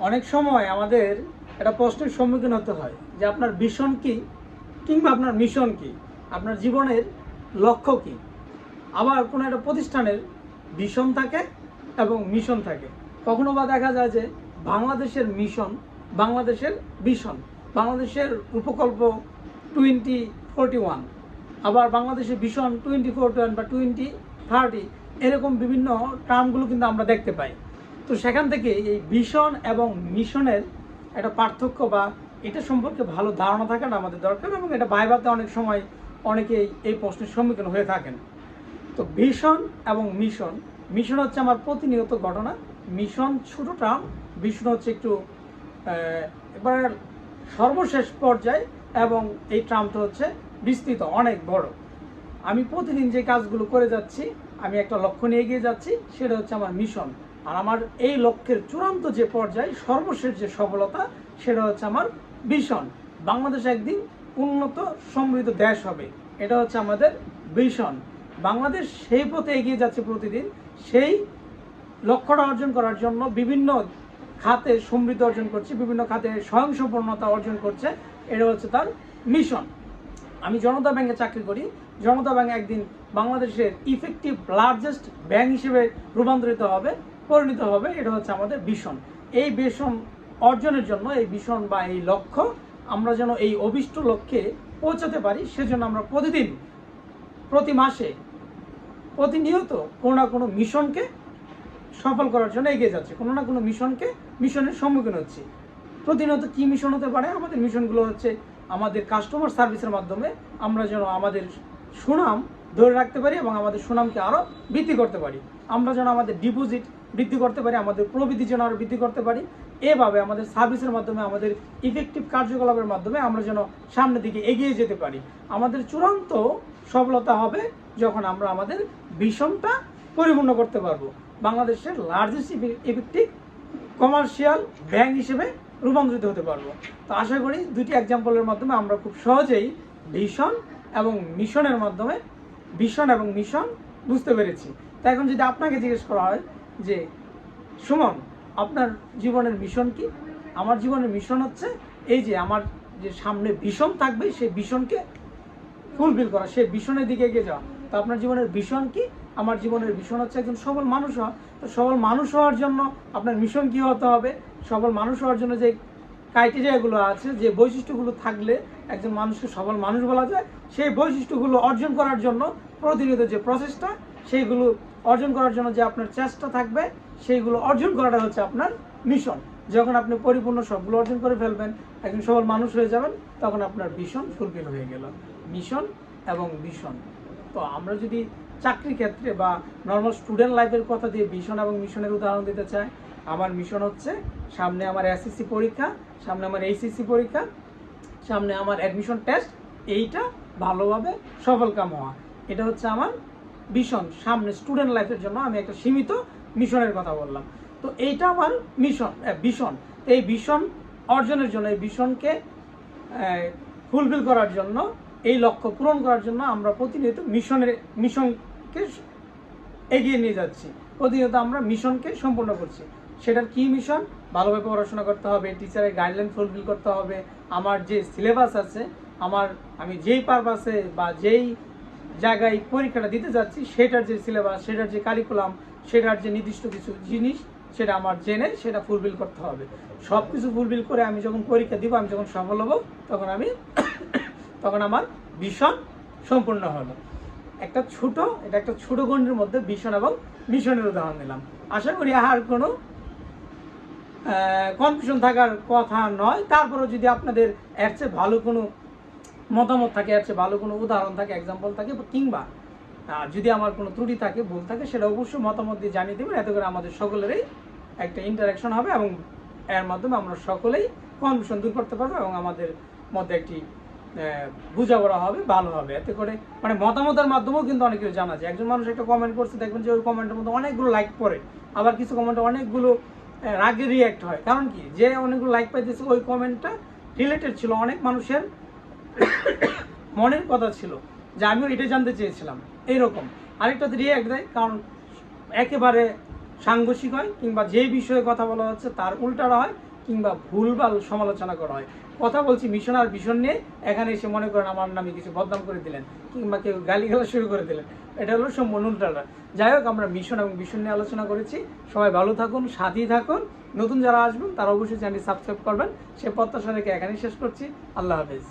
অনেক সময় আমাদের একটা প্রশ্নের সম্মুখীন হতে হয় যে আপনার ভীষণ কি কিংবা আপনার মিশন কি? আপনার জীবনের লক্ষ্য কি? আবার কোনো একটা প্রতিষ্ঠানের ভীষণ থাকে এবং মিশন থাকে। কখনো বা দেখা যায় যে বাংলাদেশের মিশন, বাংলাদেশের ভীষণ, বাংলাদেশের উপকল্প টোয়েন্টি ফোরটি ওয়ান, আবার বাংলাদেশের ভীষণ টোয়েন্টি ফোর ওয়ান বা টোয়েন্টি থার্টি, এরকম বিভিন্ন টার্মগুলো কিন্তু আমরা দেখতে পাই। তো সেখান থেকে এই ভীষণ এবং মিশনের একটা পার্থক্য বা এটা সম্পর্কে ভালো ধারণা থাকাটা আমাদের দরকার এবং এটা ভাইভাতে অনেক সময় অনেকেই এই প্রশ্নের সম্মুখীন হয়ে থাকেন। তো ভিশন এবং মিশন মিশন হচ্ছে আমার প্রতিনিয়ত ঘটনা। মিশন ছোট টার্ম ভীষণ হচ্ছে একটু এবার সর্বশেষ পর্যায়ে এবং এই ট্রামটা হচ্ছে বিস্তৃত, অনেক বড়। আমি প্রতিদিন যে কাজগুলো করে যাচ্ছি, আমি একটা লক্ষ্য নিয়ে এগিয়ে যাচ্ছি, সেটা হচ্ছে আমার মিশন। আর আমার এই লক্ষ্যের চূড়ান্ত যে পর্যায়, সর্বশেষ যে সফলতা, সেটা হচ্ছে আমার ভীষণ। বাংলাদেশ একদিন উন্নত সমৃদ্ধ দেশ হবে। এটা হচ্ছে আমাদের ভীষণ। বাংলাদেশ সেই পথে এগিয়ে যাচ্ছে প্রতিদিন। সেই লক্ষ্যটা অর্জন করার জন্য বিভিন্ন খাতে সমৃদ্ধি অর্জন করছে, বিভিন্ন খাতে স্বয়ংসম্পূর্ণতা অর্জন করছে। এটা হচ্ছে তার মিশন। আমি জনতা ব্যাংকে চাকরি করি। জনতা ব্যাংক একদিন বাংলাদেশের ইফেক্টিভ লার্জেস্ট ব্যাংক হিসেবে রূপান্তরিত হবে। পরিণত হবে, এটা হচ্ছে আমাদের ভীষণ এই ভীষণ অর্জনের জন্য, এই ভীষণ বা এই লক্ষ্য, আমরা যেন এই অভিষ্ট লক্ষ্যে পৌঁছাতে পারি, সেজন্য আমরা প্রতিদিন, প্রতি মাসে, প্রতিনিয়ত কোনো না কোনো মিশনকে সফল করার জন্য এগিয়ে যাচ্ছে। কোনো না কোনো মিশনকে, মিশনের সম্মুখীন হচ্ছে। প্রতিনিয়ত কি মিশন হতে পারে? আমাদের মিশনগুলো হচ্ছে আমাদের কাস্টমার সার্ভিসের মাধ্যমে আমরা যেন আমাদের সুনাম ধরে রাখতে পারি এবং আমাদের সুনামকে আরও বৃদ্ধি করতে পারি। আমরা যেন আমাদের ডিপোজিট বৃদ্ধি করতে পারি, আমাদের প্রবৃদ্ধি যেন আরও বৃদ্ধি করতে পারি। এভাবে আমাদের সার্ভিসের মাধ্যমে, আমাদের ইফেক্টিভ কার্যকলাপের মাধ্যমে আমরা যেন সামনের দিকে এগিয়ে যেতে পারি। আমাদের চূড়ান্ত সফলতা হবে যখন আমরা আমাদের ভিশনটা পরিপূর্ণ করতে পারব। বাংলাদেশের লার্জেস্ট ইফেক্টিভ কমার্শিয়াল ব্যাংক হিসেবে রূপান্তরিত হতে পারব। তো আশা করি দুটি এক্সাম্পলের মাধ্যমে আমরা খুব সহজেই ভিশন এবং মিশনের মাধ্যমে ভিশন এবং মিশন বুঝতে পেরেছি। তা এখন যদি আপনাকে জিজ্ঞেস করা হয় যে, সুমন, আপনার জীবনের মিশন কি? আমার জীবনের মিশন হচ্ছে এই যে, আমার যে সামনে ভীষণ থাকবে সেই ভীষণকে ফুলফিল করা সেই ভীষণের দিকে এগিয়ে যাওয়া। তো আপনার জীবনের ভীষণ কি? আমার জীবনের ভীষণ হচ্ছে একজন সবল মানুষ হওয়া। তো সবল মানুষ হওয়ার জন্য আপনার মিশন কি হতে হবে? সবল মানুষ হওয়ার জন্য যে ক্রাইটেরিয়াগুলো আছে, যে বৈশিষ্ট্যগুলো থাকলে একজন মানুষকে সবল মানুষ বলা যায়, সেই বৈশিষ্ট্যগুলো অর্জন করার জন্য প্রতিনিয়ত যে প্রসেসটা সেইগুলো অর্জন করার জন্য যে আপনার চেষ্টা থাকবে, সেইগুলো অর্জন করাটা হচ্ছে আপনার মিশন যখন আপনি পরিপূর্ণ সবগুলো অর্জন করে ফেলবেন, একজন সবল মানুষ হয়ে যাবেন, তখন আপনার ভীষণ ফুলফিল হয়ে গেল। মিশন এবং ভীষণ তো আমরা যদি চাকরি ক্ষেত্রে বা নর্মাল স্টুডেন্ট লাইফের কথা দিয়ে ভীষণ এবং মিশনের উদাহরণ দিতে চাই, আমার মিশন হচ্ছে সামনে আমার এসএসসি পরীক্ষা, সামনে আমার এইচএসসি পরীক্ষা, সামনে আমার অ্যাডমিশন টেস্ট এইটা ভালোভাবে সফলকাম হওয়া। এটা হচ্ছে আমার মিশন সামনে স্টুডেন্ট লাইফের জন্য আমি একটা সীমিত মিশনের কথা বললাম। তো এইটা আমার মিশন ভীষণ। এই ভীষণ অর্জনের জন্য, এই ভীষণকে ফুলফিল করার জন্য, এই লক্ষ্য পূরণ করার জন্য আমরা প্রতিনিয়ত মিশনের, মিশনকে এগিয়ে নিয়ে যাচ্ছি। প্রতিনিয়ত আমরা মিশনকে সম্পূর্ণ করছি। সেটার কি মিশন? ভালোভাবে পড়াশোনা করতে হবে টিচারের গাইডলাইন ফুলফিল করতে হবে। আমার যে সিলেবাস আছে, আমার, আমি যেই পারপাসে বা যেই জায়গায় পরীক্ষাটা দিতে যাচ্ছি, সেটার যে সিলেবাস সেটার যে কারিকুলাম সেটার যে নির্দিষ্ট কিছু জিনিস, সেটা আমার জেনে সেটা ফুলফিল করতে হবে। সব কিছু ফুলফিল করে আমি যখন পরীক্ষা দিব, আমি যখন সফল হব, তখন আমি তখন আমার ভীষণ সম্পূর্ণ হলো একটা ছোট, এটা একটা ছোট গণ্ডির মধ্যে ভীষণ এবং মিশনের উদাহরণ দিলাম। আশা করি আর কোনো কনফিউশন থাকার কথা নয়। তারপরেও যদি আপনাদের এর চেয়ে ভালো কোনো মতামত থাকে আর ভালো কোনো উদাহরণ থাকে এক্সাম্পল থাকে কিংবা যদি আমার কোনো ত্রুটি থাকে, ভুল থাকে, সেটা অবশ্যই মতামত দিয়ে জানিয়ে দেবেন। এতে করে আমাদের সকলেরই একটা ইন্টারাকশন হবে এবং এর মাধ্যমে আমরা সকলেই কনফিউশন দূর করতে পারব এবং আমাদের মধ্যে একটি বোঝাপড়া হবে, ভালো হবে। এতে করে মানে মতামতের মাধ্যমেও কিন্তু অনেক কিছু জানা যায়। একজন মানুষ একটা কমেন্ট করছে, দেখবেন যে ওই কমেন্টের মধ্যে অনেকগুলো লাইক পড়ে। আবার কিছু কমেন্টে অনেকগুলো রাগে রিয়াক্ট হয়। কারণ কি? যে অনেকগুলো লাইক পাইতেছে, ওই কমেন্টটা রিলেটেড ছিল অনেক মানুষের। মনের কথা ছিল যে আমিও এটা জানতে চেয়েছিলাম। এইরকম। আরেকটাতে রিয়াক্ট দেয়, কারণ একেবারে সাংঘর্ষিক হয়, কিংবা যে বিষয়ে কথা বলা হচ্ছে তার উল্টাটা হয়, কিংবা ভুলভাল সমালোচনা করা হয়। কথা বলছি মিশন আর ভীষণ নিয়ে, এখানে এসে মনে করেন আমার নামে কিছু বদনাম করে দিলেন, কিংবা কেউ গালি গালিগালা শুরু করে দিলেন। এটা হলো সম্পূর্ণ উল্টাটা যাই হোক, আমরা মিশন এবং ভীষণ নিয়ে আলোচনা করেছি। সবাই ভালো থাকুন, সাথেই থাকুন। নতুন যারা আসবেন, তারা অবশ্যই চ্যানেলটি সাবস্ক্রাইব করবেন। সে প্রত্যাশা রেখে এখানেই শেষ করছি। আল্লাহ হাফেজ।